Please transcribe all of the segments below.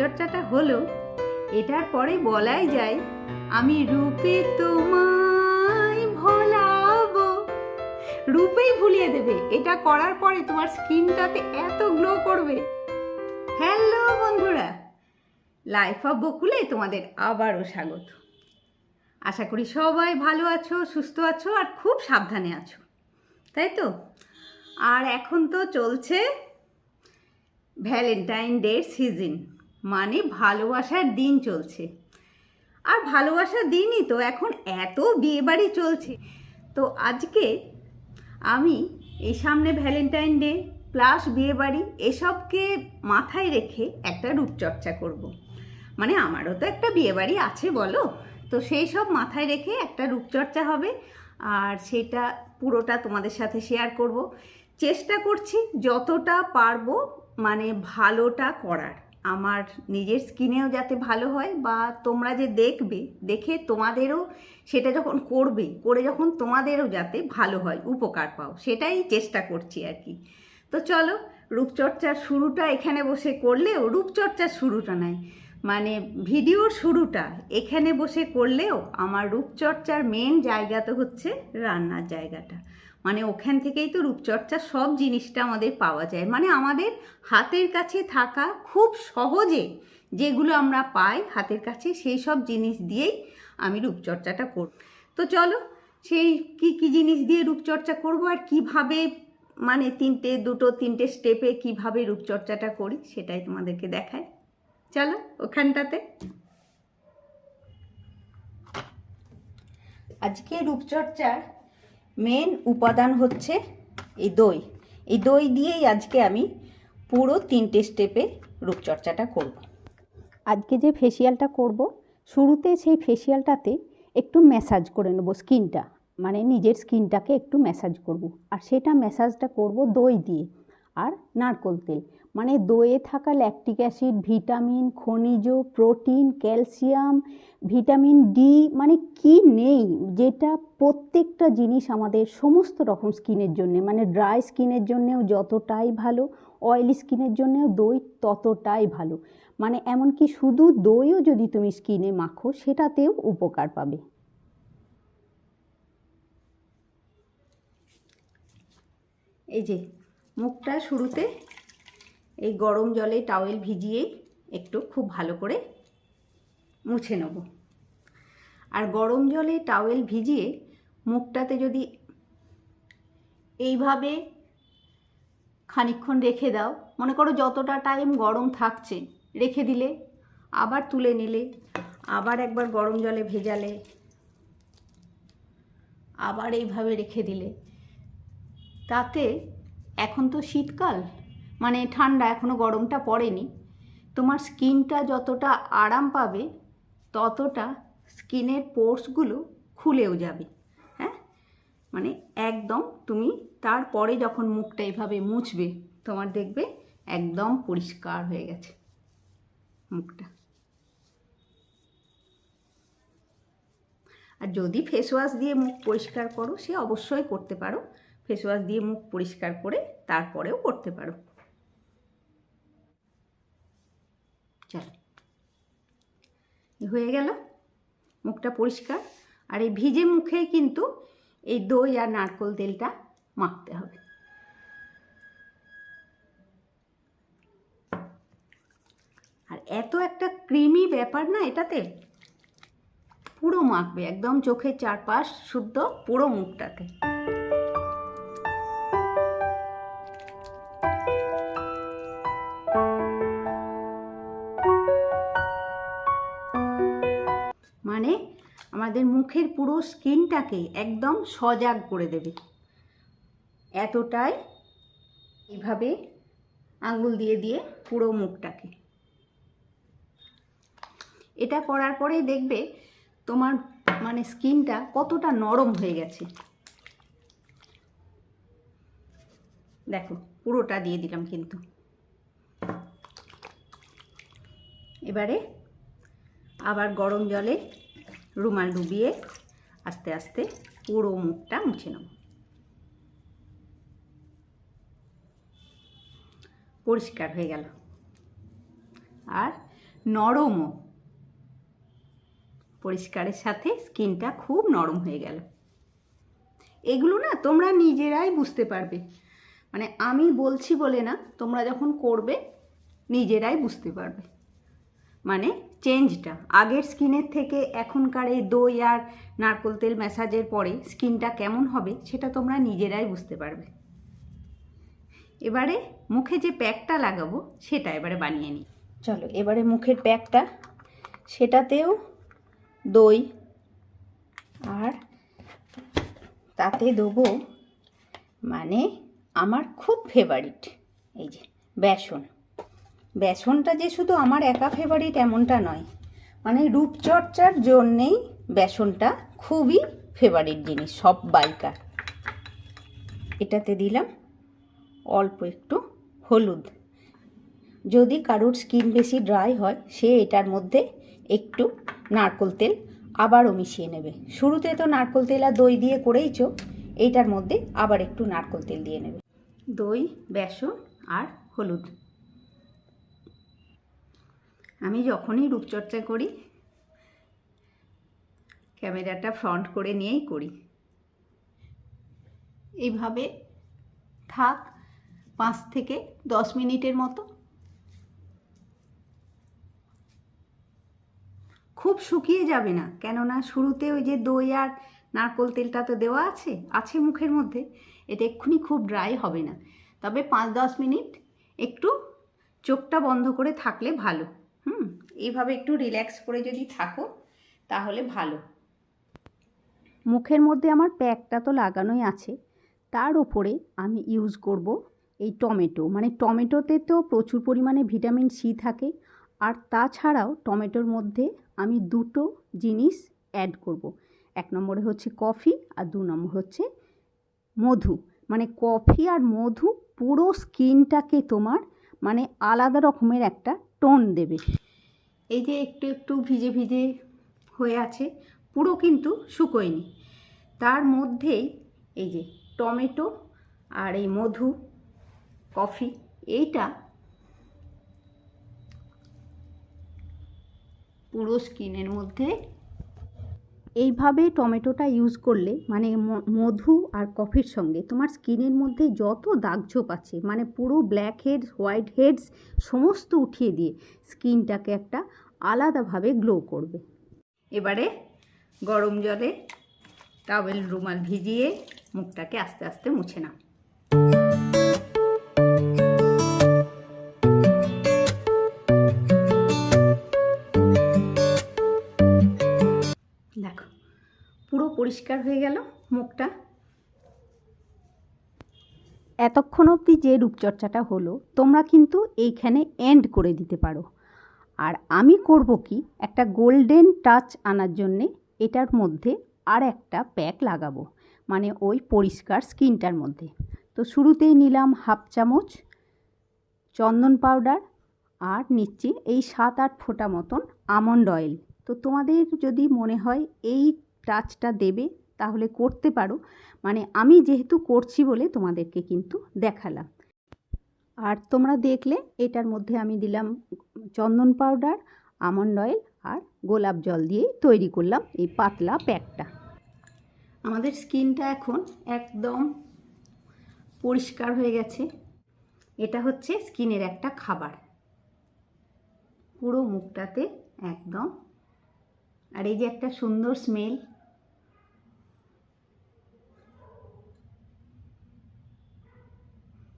রূপচর্চাটা হলো, এটার পরে বলাই যায়, আমি রূপে তোমায় ভোলাবো। রূপেই ভুলিয়ে দেবে, এটা করার পরে তোমার স্কিনটাতে এত গ্লো করবে। হ্যালো বন্ধুরা লাইফ অফ বকুলে তোমাদের আবারও স্বাগত। আশা করি সবাই ভালো আছো, সুস্থ আছো আর খুব সাবধানে আছো। তাই তো? আর এখন তো চলছে ভ্যালেন্টাইন ডে সিজন মানে ভালোবাসার দিন চলছে। আর ভালোবাসার দিনই তো এখন এত বিয়েবাড়ি চলছে। তো আজকে আমি এই সামনে ভ্যালেন্টাইন ডে প্লাস বিয়েবাড়ি এসবকে মাথায় রেখে একটা রূপচর্চা করব। মানে আমারও তো একটা বিয়েবাড়ি আছে বলো? তো সেই সব মাথায় রেখে একটা রূপচর্চা হবে। আর সেটা পুরোটা তোমাদের সাথে শেয়ার করব। চেষ্টা করছি যতটা পারব মানে ভালোটা করার। আমার নিজের স্কিনেও যাতে ভালো হয় বা তোমরা যে দেখবে, দেখে তোমাদেরও সেটা যখন করবে, করে যখন তোমাদেরও যাতে ভালো হয়, উপকার পাও, সেটাই চেষ্টা করছি আর কি। তো চলো, রূপচর্চার শুরুটা এখানে বসে করলেও রূপচর্চার শুরুটা নাই। মানে ভিডিওর শুরুটা এখানে বসে করলেও আমার রূপচর্চার মেন জায়গা তো হচ্ছে রান্নার জায়গাটা। মানে ওখান থেকেই তো রূপচর্চার সব জিনিসটা আমাদের পাওয়া যায়। মানে আমাদের হাতের কাছে থাকা খুব সহজে যেগুলো আমরা পাই হাতের কাছে, সেই সব জিনিস দিয়েই আমি রূপচর্চাটা করব। তো চলো, সেই কি কি জিনিস দিয়ে রূপচর্চা করব আর কীভাবে মানে তিনটে, দুটো, তিনটে স্টেপে কীভাবে রূপচর্চাটা করি সেটাই তোমাদেরকে দেখায় চলো, ওখানটাতে। আজকে রূপচর্চার মেন উপাদান হচ্ছে এই দই এই দই দিয়েই আজকে আমি পুরো তিনটে স্টেপে রূপচর্চাটা করব। আজকে যে ফেসিয়ালটা করব শুরুতে সেই ফেসিয়ালটাতে একটু ম্যাসাজ করে নেব স্কিনটা মানে নিজের স্কিনটাকে একটু ম্যাসাজ করব। আর সেটা ম্যাসাজটা করব দই দিয়ে আর নারকোল তেল। মানে দইয়ে থাকা ল্যাকটিক অ্যাসিড ভিটামিন খনিজ প্রোটিন ক্যালসিয়াম ভিটামিন ডি মানে কি নেই? যেটা প্রত্যেকটা জিনিস আমাদের সমস্ত রকম স্কিনের জন্য মানে ড্রাই স্কিনের জন্যেও যতটাই ভালো অয়েলি স্কিনের জন্যেও দই ততটাই ভালো। মানে এমনকি শুধু দইও যদি তুমি স্কিনে মাখো, সেটাতেও উপকার পাবে। এই যে মুখটা শুরুতে এই গরম জলে টাওয়েল ভিজিয়েই একটু খুব ভালো করে মুছে নেব। আর গরম জলে টাওয়েল ভিজিয়ে মুখটাতে যদি এইভাবে খানিকক্ষণ রেখে দাও, মনে করো যতটা টাইম গরম থাকছে, রেখে দিলে, আবার তুলে নিলে, আবার একবার গরম জলে ভেজালে, আবার এইভাবে রেখে দিলে, তাতে এখন তো শীতকাল। মানে ঠান্ডা এখনও গরমটা পড়েনি। তোমার স্কিনটা যতটা আরাম পাবে, ততটা স্কিনের পোর্সগুলো খুলেও যাবে। হ্যাঁ? মানে একদম তুমি তারপরে যখন মুখটা এভাবে মুছবে, তোমার দেখবে একদম পরিষ্কার হয়ে গেছে মুখটা। আর যদি ফেস ওয়াশ দিয়ে মুখ পরিষ্কার করো, সে অবশ্যই করতে পারো। ফেস ওয়াশ দিয়ে মুখ পরিষ্কার করে তারপরেও করতে পারো। চলো। হয়ে গেল। মুখটা পরিষ্কার। আর এই ভিজে মুখেই কিন্তু এই দই আর নারকোল তেলটা মাখতে হবে। আর এত একটা ক্রিমি ব্যাপার না এটাতে? পুরো মাখবে, একদম চোখের চারপাশ শুদ্ধ পুরো মুখটাতে। আমাদের মুখের পুরো স্কিনটাকে একদম সজাগ করে দেবে। এতটাই এইভাবে আঙ্গুল দিয়ে দিয়ে পুরো মুখটাকে। এটা করার পরেই দেখবে তোমার মানে স্কিনটা কতটা নরম হয়ে গেছে। দেখো, পুরোটা দিয়ে দিলাম কিন্তু। এবারে আবার গরম জলে রুমাল ডুবিয়ে আস্তে আস্তে পুরো মুখটা মুছে নেব। পরিষ্কার হয়ে গেল। আর নরমও। পরিষ্কারের সাথে স্কিনটা খুব নরম হয়ে গেল। এগুলো না তোমরা নিজেরাই বুঝতে পারবে। মানে আমি বলছি বলে না, তোমরা যখন করবে নিজেরাই বুঝতে পারবে। মানে চেঞ্জটা। আগের স্কিনের থেকে এখনকার এই দই আর নারকোল তেল ম্যাসাজের পরে স্কিনটা কেমন হবে সেটা তোমরা নিজেরাই বুঝতে পারবে। এবারে মুখে যে প্যাকটা লাগাবো সেটা এবারে বানিয়ে নিই। চলো, এবারে মুখের প্যাকটা। সেটাতেও দই আর তাতে দেবো মানে আমার খুব ফেভারিট এই যে, বেসন। বেসনটা যে শুধু আমার একা ফেভারিট এমনটা নয় মানে রূপচর্চার জন্যেই বেসনটা খুবই ফেভারিট জিনিস, সব বাইকার। এটাতে দিলাম অল্প একটু হলুদ। যদি কারোর স্কিন বেশি ড্রাই হয়, সে এটার মধ্যে একটু নারকোল তেল আবারও মিশিয়ে নেবে। শুরুতে তো নারকোল তেল আর দই দিয়ে করেইছো, এইটার মধ্যে আবার একটু নারকোল তেল দিয়ে নেবে। দই, বেসন আর হলুদ। আমি যখনই রূপচর্চা করি ক্যামেরাটা ফ্রন্ট করে নিয়েই করি। এইভাবে থাক পাঁচ থেকে দশ মিনিটের মতো। খুব শুকিয়ে যাবে না কেননা শুরুতে ওই যে দই আর নারকোল তেলটা তো দেওয়া আছে আছে মুখের মধ্যে এটা এক্ষুনি খুব ড্রাই হবে না। তবে পাঁচ দশ মিনিট একটু চোখটা বন্ধ করে থাকলে ভালো। হুম, এইভাবে একটু রিল্যাক্স করে যদি থাকো, তাহলে ভালো। মুখের মধ্যে আমার প্যাকটা তো লাগানোই আছে, তার উপরে আমি ইউজ করব এই টমেটো। মানে টমেটোতে তো প্রচুর পরিমাণে ভিটামিন সি থাকে, আর তাছাড়াও টমেটোর মধ্যে আমি দুটো জিনিস অ্যাড করব। এক নম্বরে হচ্ছে কফি আর দু নম্বর হচ্ছে মধু। মানে কফি আর মধু পুরো স্কিনটাকে তোমার মানে আলাদা রকমের একটা টোন দেবে। এই যে একটু একটু ভিজে ভিজে হয়ে আছে, পুরো কিন্তু শুকোয়নি। তার মধ্যেই এই যে টমেটো আর এই মধু, কফি, এইটা পুরো স্কিনের মধ্যে এইভাবে টমেটোটা ইউজ করলে মানে মধু আর কফির সঙ্গে তোমার স্কিনের মধ্যে যত দাগঝোপ আছে মানে পুরো ব্ল্যাক হেডস হোয়াইট হেডস সমস্ত উঠিয়ে দিয়ে স্কিনটাকে একটা আলাদাভাবে গ্লো করবে। এবারে গরম জলে টাওয়েল রুমাল ভিজিয়ে মুখটাকে আস্তে আস্তে মুছে নাও। দেখো, পুরো পরিষ্কার হয়ে গেল মুখটা। এতক্ষণ অবধি যে রূপচর্চাটা হলো, তোমরা কিন্তু এইখানে এন্ড করে দিতে পারো। আর আমি করব কি, একটা গোল্ডেন টাচ আনার জন্যে এটার মধ্যে আর একটা প্যাক লাগাবো মানে ওই পরিষ্কার স্কিনটার মধ্যে। তো শুরুতেই নিলাম হাফ চামচ চন্দন পাউডার আর নিচ্ছি এই সাত আট ফোঁটা মতন আমন্ড অয়েল তো তোমাদের যদি মনে হয় এই টাচটা দেবে, তাহলে করতে পারো। মানে আমি যেহেতু করছি বলে তোমাদেরকে কিন্তু দেখালাম। আর তোমরা দেখলে এটার মধ্যে আমি দিলাম চন্দন পাউডার, আমন্ড অয়েল আর গোলাপ জল দিয়ে তৈরি করলাম এই পাতলা প্যাকটা। আমাদের স্কিনটা এখন একদম পরিষ্কার হয়ে গেছে। এটা হচ্ছে স্কিনের একটা খাবার। পুরো মুখটাতে একদম আর এই যে একটা সুন্দর স্মেল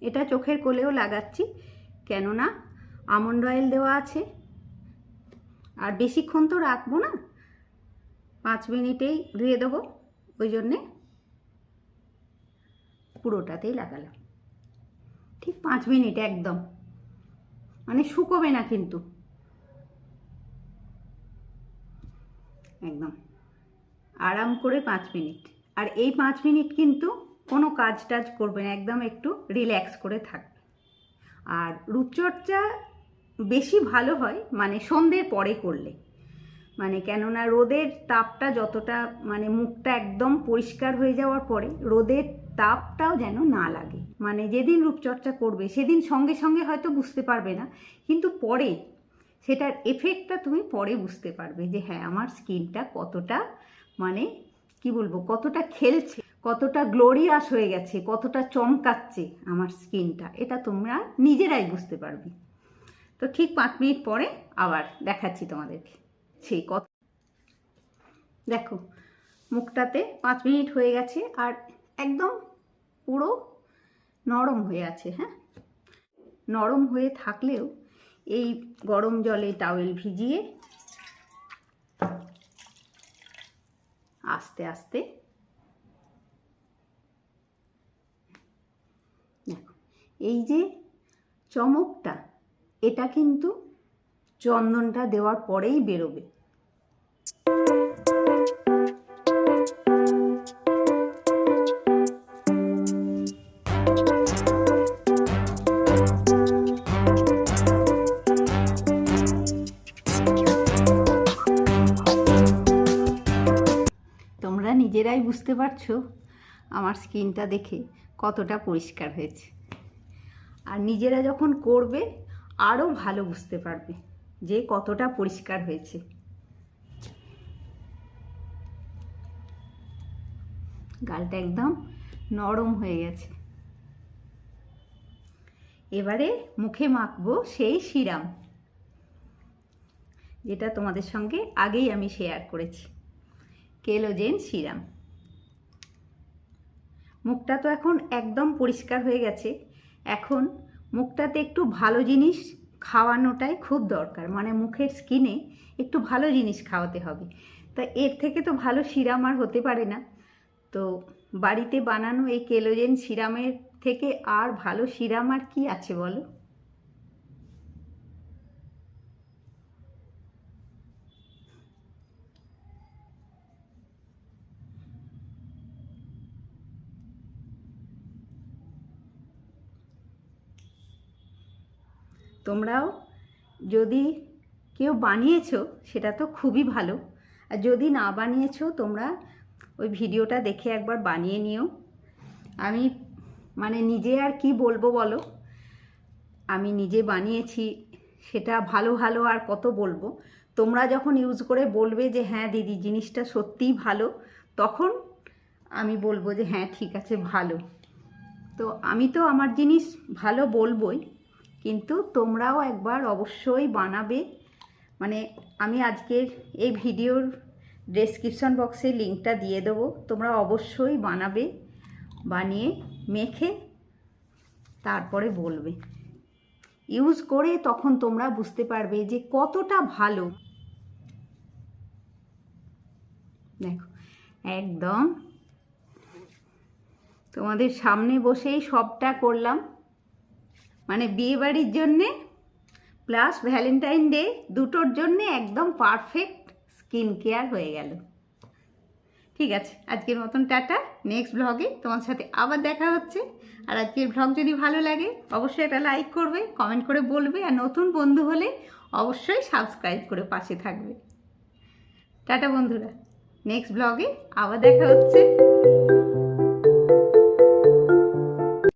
এটা চোখের কোলেও লাগাচ্ছি, কেননা আমন্ড অয়েল দেওয়া আছে। আর বেশিক্ষণ তো রাখব না, পাঁচ মিনিটেই ধুয়ে দেবো, ওই জন্যে পুরোটাতেই লাগালাম। ঠিক পাঁচ মিনিট একদম। মানে শুকোবে না কিন্তু। একদম। আরাম করে পাঁচ মিনিট। আর এই পাঁচ মিনিট কিন্তু কোনো কাজ টাজ করবে না, একদম একটু রিল্যাক্স করে থাকবে। আর রূপচর্চা বেশি ভালো হয় মানে সন্ধ্যের পরে করলে। মানে কেননা রোদের তাপটা যতটা মানে মুখটা একদম পরিষ্কার হয়ে যাওয়ার পরে রোদের তাপটাও যেন না লাগে। মানে যেদিন রূপচর্চা করবে, সেদিন সঙ্গে সঙ্গে হয়তো বুঝতে পারবে না, কিন্তু পরে সেটার এফেক্টটা তুমি পরে বুঝতে পারবে যে হ্যাঁ আমার স্কিনটা কতটা মানে কি বলব, কতটা খেলছে, কতটা গ্লোরিয়াস হয়ে গেছে, কতটা চমকাচ্ছে আমার স্কিনটা এটা তোমরা নিজেরাই বুঝতে পারবে। তো ঠিক পাঁচ মিনিট পরে আবার দেখাচ্ছি তোমাদেরকে। সেই কত দেখো, মুখটাতে পাঁচ মিনিট হয়ে গেছে আর একদম পুরো নরম হয়ে আছে হ্যাঁ? নরম হয়ে থাকলেও এই গরম জলে টাওয়েল ভিজিয়ে আস্তে আস্তে এই যে চমকটা, এটা কিন্তু চন্দনটা দেওয়ার পরেই বেরোবে। নিজেরাই বুঝতে পারছ? আমার স্কিনটা দেখে কতটা পরিষ্কার হয়েছে। আর নিজেরা যখন করবে আরও ভালো বুঝতে পারবে যে কতটা পরিষ্কার হয়েছে। গালটা একদম নরম হয়ে গেছে। এবারে মুখে মাখবো সেই সিরাম, যেটা তোমাদের সঙ্গে আগেই আমি শেয়ার করেছি। Collagen serum. মুখটা তো এখন একদম পরিষ্কার হয়ে গেছে। এখন মুখটাতে একটু ভালো জিনিস খাওয়ানোটাই খুব দরকার। মানে মুখের স্কিনে একটু ভালো জিনিস খাওয়াতে হবে। তা এর থেকে তো ভালো সিরাম আর হতে পারে না। তো বাড়িতে বানানো এই কেলোজেন সিরামের থেকে আর ভালো সিরাম আর কি আছে বলো? তোমরাও যদি কেউ বানিয়েছো, সেটা তো খুবই ভালো। আর যদি না বানিয়েছো, তোমরা ওই ভিডিওটা দেখে একবার বানিয়ে নিও। আমি মানে নিজে আর কি বলব বলো? আমি নিজে বানিয়েছি, সেটা ভালো ভালো আর কত বলব? তোমরা যখন ইউজ করে বলবে যে হ্যাঁ দিদি, জিনিসটা সত্যিই ভালো, তখন আমি বলব যে হ্যাঁ ঠিক আছে, ভালো। তো আমি তো আমার জিনিস ভালো বলবোই। কিন্তু তোমরাও একবার অবশ্যই বানাবে। মানে আমি আজকের এই ভিডিওর ডেসক্রিপশন বক্সে লিঙ্কটা দিয়ে দেবো। তোমরা অবশ্যই বানাবে, বানিয়ে মেখে তারপরে বলবে। ইউজ করে তখন তোমরা বুঝতে পারবে যে কতটা ভালো। দেখো, একদম তোমাদের সামনে বসেই সবটা করলাম। মানে বিয়েবাড়ির জন্যে প্লাস ভ্যালেন্টাইন ডে দুটোর জন্যে একদম পারফেক্ট স্কিন কেয়ার হয়ে গেল। ঠিক আছে, আজকের মতন টাটা। নেক্সট ব্লগে তোমার সাথে আবার দেখা হচ্ছে। আর আজকের ব্লগ যদি ভালো লাগে, অবশ্যই একটা লাইক করবে কমেন্ট করে বলবে। আর নতুন বন্ধু হলে অবশ্যই সাবস্ক্রাইব করে পাশে থাকবে। টাটা বন্ধুরা নেক্সট ব্লগে আবার দেখা হচ্ছে।